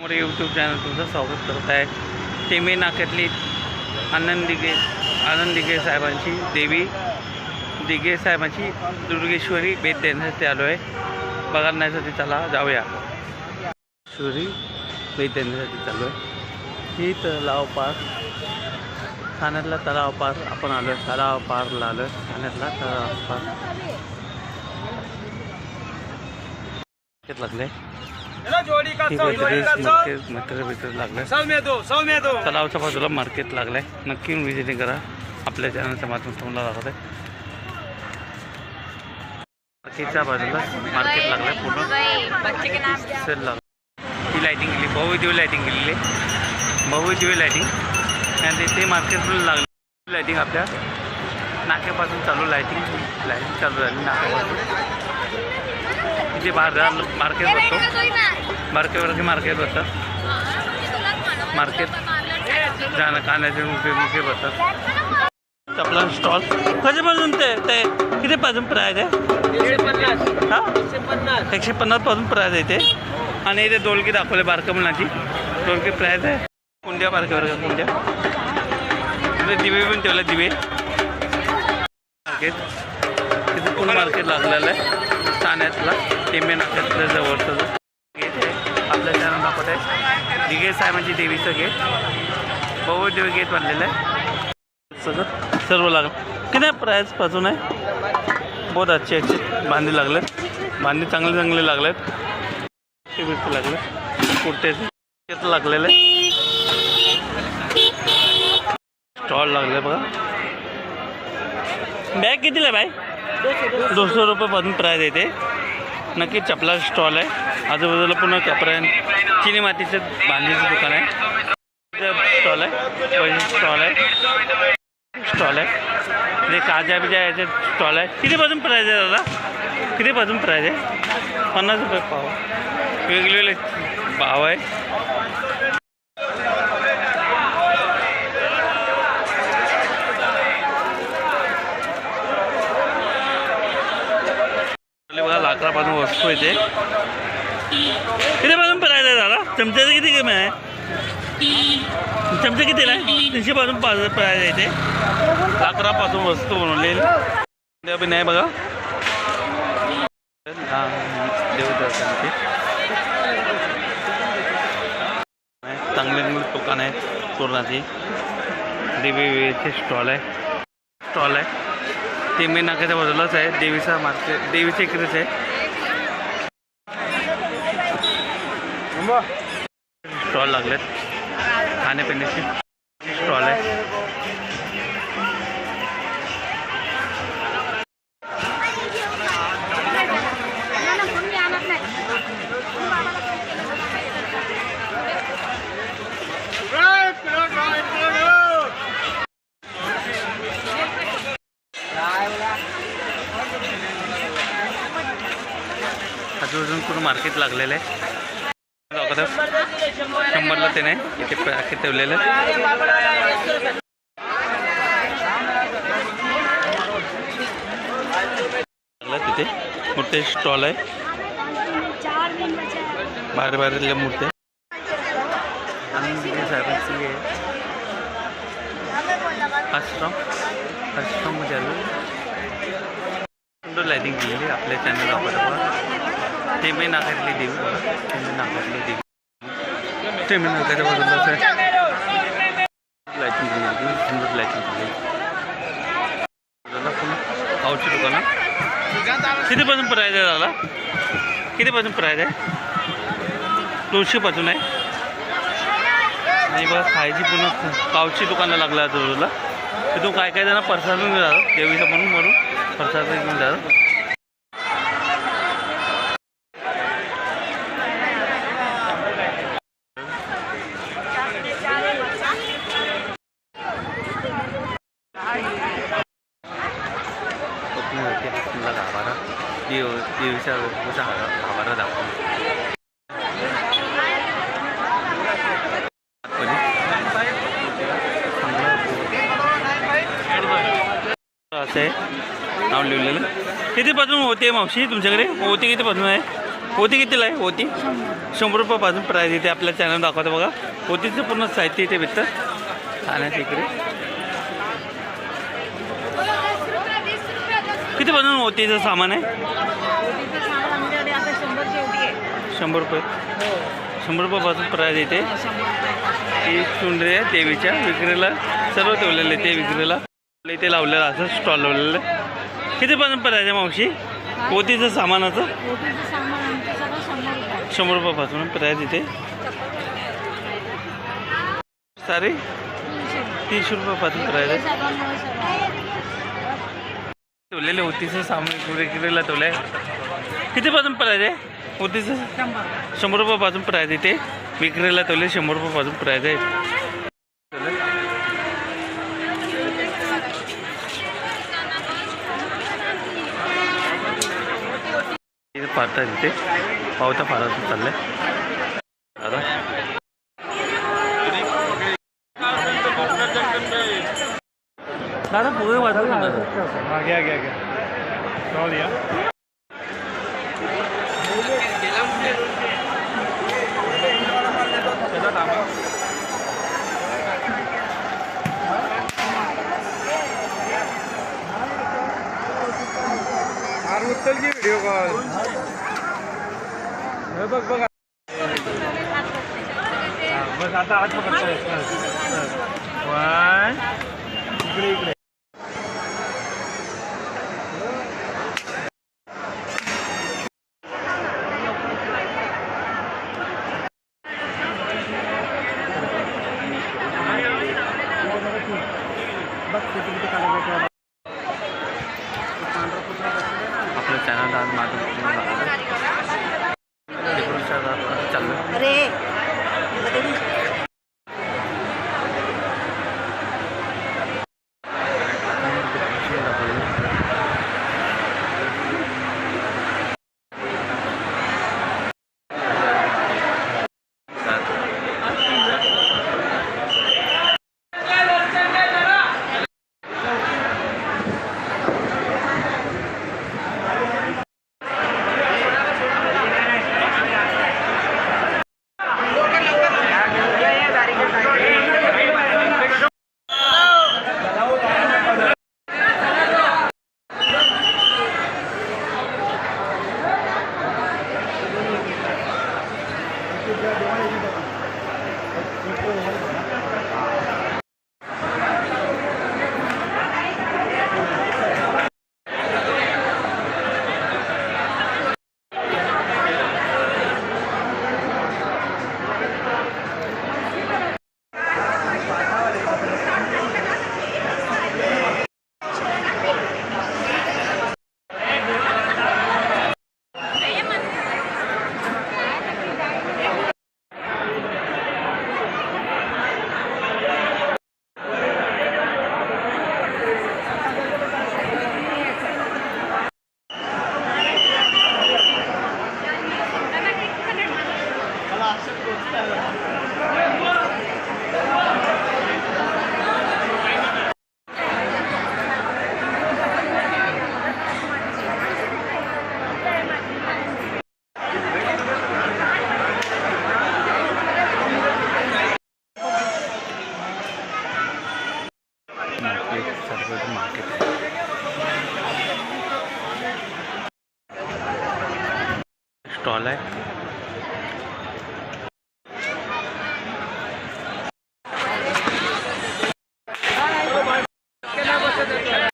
More YouTube channel तुमचं स्वागत करत आहे. टेमी नाक्यातली आनंद दिगे आनंद दिगे साहेबांची देवी दिगे साहेबांची दुर्गेश्वरी भेट देण्यासाठी आलो आहे बघण्यासाठी चला जाऊया. श्वरी भेट देण्यासाठी चालू आहे ही तलाव पार ठाण्यातला तलाव पार आपण आलो आहे तलाव पारला आलो आहे ठाण्यातला तलाव पार. किती लागले आहे तलावच्या बाजूला मार्केट लागलं आहे नक्की व्हिजिटिंग करा. आपल्या चॅनलच्या माध्यमातून तुम्हाला दाखवत आहे मार्केटच्या बाजूला मार्केट लागलं आहे पूर्ण. सेल लागलं ही लायटिंग केली बहुदिव्य लायटिंग केलेली. आहे बहुदिव्य लायटिंग आणि ते मार्केट लागलं लायटिंग आपल्या नाक्यापासून चालू लायटिंग लायटिंग चालू झाली नाक्यापासून. इथे बाहेर मार्केट बसतो मार्केटवरती मार्केट. बसतं मार्केट जाणं कांद्याचे मुखे मुखे बसतात. आपला स्टॉल. कधीपासून ते ते कितीपासून प्राईज आहे? एकशे पन्नास. हा? एकशे पन्नास. एकशे पन्नासपासून प्राईज आहे इथे. आणि इथे दोलकी दाखवले बारक्या मुलांची. दोलकी प्राईज आहे. कोणत्या बारक्यावर का कोणत्या इथे दिवे पण ठेवले दिवे. मार्केट. तिथे पूर्ण मार्केट लागलेलं आहे. ठाण्यातला टेंबे नाक्यातलं जवळचं गेट आहे आपल्या चॅनल दाखवत आहे. दिगे साहेबांची देवीचं गेट. बहु देवी गेट बांधलेलं आहे. सगळं सर्व लागलं. किती प्राईजपासून आहे? बहुत अच्छे अच्छे. बांधे लागले बांधे चांगले चांगले लागले आहेत लागले कुर्त्याचे तेच लागलेलं. आहे स्टॉल लागले बघा. बॅग कितीला बाय दोनशे रुपयापासून प्राईज येते नक्की चपला स्टॉल आहे. आजूबाजूला पुन्हा कपड्या चिनी मातीचं बांधणीचं दुकान आहे. स्टॉल आहे. स्टॉल आहे. स्टॉल आहे. म्हणजे जे काजा बिजा याचे स्टॉल आहे. कितीपासून प्राईज आहे दादा? कितीपासून प्राईज आहे? पन्नास रुपये पाव. वेगवेगळे भाव आहे आपले बघा लाकडापासून वस्तू येते प्राईज आहे दादा. चमच्याचं किती कमी आहे? चमचे कितीला आहे? तीनशे पासून पाच प्राईज आहे इथे. लाकडापासून वस्तू बनवलेली पण नाही बघा. हा, देवदर्शनाची चांगले चांगले दुकान आहे पूर्णाची. देवीचे स्टॉल आहे. स्टॉल आहे. ते मेन नाक्याच्या बाजूलाच आहे. देवीचा मार्केट देवीच्या इकडेच आहे. स्टॉल लागलेत. खाण्यापिण्याची स्टॉल आहे. अजून पूर्ण मार्केट लागलेलं आहे? पदार्थ शंभरला ते नाही इथे पॅकेट ठेवलेलं. तिथे. मोठे स्टॉल आहे. बाहेर बाहेरल्या मूर्त्या साहेबांची आश्रम. आश्रममध्ये आलो. सुंदर लायटिंग दिलेली आपल्या चॅनल ते मी नाकारली देवी बघा ते मी नाकारली देवी ते नाकाच्या बाजूलाच आहे लायटिंग सुंदर लायटिंग दादा पुन्हा पावची दुकानं कितीपासून प्राईज आहे दादा? कितीपासून प्राईज आहे? दोनशेपासून आहे? आणि बघा खायची पुन्हा पावची दुकानं लागल्या आजूबाजूला तिथून काय काय जण प्रसाद घेऊन जातात देवीचं म्हणून म्हणून प्रसाद घेऊन जातात देव देवीच्या रूपाचा हा- गाभारा दाखवला असं आहे नाव लिहिलेलं कितीपासून होते मावशी तुमच्याकडे? होते कितीपासून आहे? होती कितीला आहे? होती. शंभर रुपयापासून प्राईज इथे आपल्या चॅनल दाखवतो बघा. होतीचं पूर्ण साहित्य इथे भेटतं. ठाण्याच्या इकडे किती बनवून होतीचं सामान आहे? शंभर रुपये. शंभर रुपयापासून प्राईज येते. ही चुंडरी आहे देवीच्या विक्रीला सर्व ठेवलेलं आहे ते विक्रीला. इथे लावलेलं असं स्टॉल लावलेलं आहे. किती पर्यंत प्राईज आहे मावशी? होतीचं सामानाचं शंभर रुपये. शंभर रुपयापासून प्राईज इथे सारी? तीनशे. रुपयापासून प्राईज आहे. ठेवलेले होतीचं सामान विक्रीला ठेवले किती कितीपासून प्राईज आहे उतीचे शंभर रुपये पासून प्राईज इथे विक्रीला ठेवले शंभर रुपयापासून प्राईज आहे इथे पाहता तिथे. पावता फाराचं चाललंय. दादा पोहे वाजवू नका घ्या घ्या घ्या राहू द्या अरे उचल की व्हिडिओ कॉल हे बघ बघ हा, बस आता हात पकडतोय आपलं चॅनल आज माझं मार्केट. मार्केट आहे स्टॉल आहे.